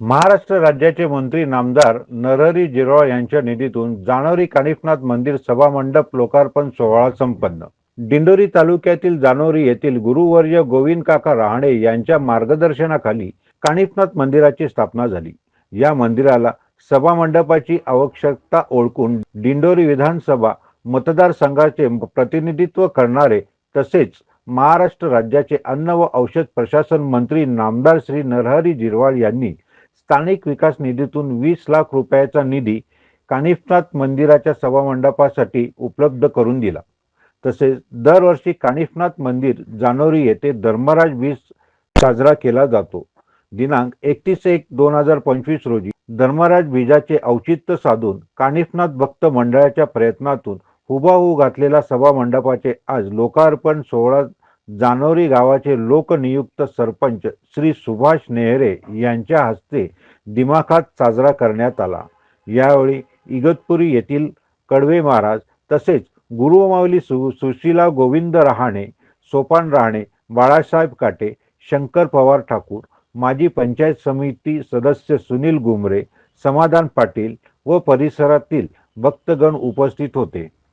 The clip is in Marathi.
महाराष्ट्र राज्याचे मंत्री नामदार नरहरी जिरवाळ यांच्या निधीतून जानोरी कानिफनाथ मंदिर सभामंडप लोकार्पण सोहळा संपन्न. दिंडोरी तालुक्यातील जानोरी येथील गुरुवर्य गोविंद काका रहाणे यांच्या मार्गदर्शनाखाली कानिफनाथ मंदिराची स्थापना झाली. या मंदिराला सभामंडपाची आवश्यकता ओळखून दिंडोरी विधानसभा मतदारसंघाचे प्रतिनिधित्व करणारे तसेच महाराष्ट्र राज्याचे अन्न व औषध प्रशासन मंत्री नामदार श्री नरहरी जिरवाळ यांनी स्थानिक विकास निधीतून वीस लाख रुपयाचा निधी कानिफनाथ मंदिराच्या सभामंडपासाठी उपलब्ध करून दिला. तसेच दरवर्षी कानिफनाथ मंदिर जानोरी येथे धर्मराज बीज साजरा केला जातो. दिनांक एकतीस एक दोन हजार पंचवीस रोजी धर्मराज बीजाचे औचित्य साधून कानिफनाथ भक्त मंडळाच्या प्रयत्नातून हुबाहू घातलेल्या सभामंडपाचे आज लोकार्पण सोहळा जानोरी गावाचे लोकनियुक्त सरपंच श्री सुभाष नेहरे यांच्या हस्ते दिमाखात साजरा करण्यात आला. यावेळी इगतपुरी येथील कडवे महाराज तसेच गुरुमावली सु सुशीला गोविंद रहाणे सोपान रहाणे बाळासाहेब काटे शंकर पवार ठाकूर माजी पंचायत समिती सदस्य सुनील गुमरे समाधान पाटील व परिसरातील भक्तगण उपस्थित होते.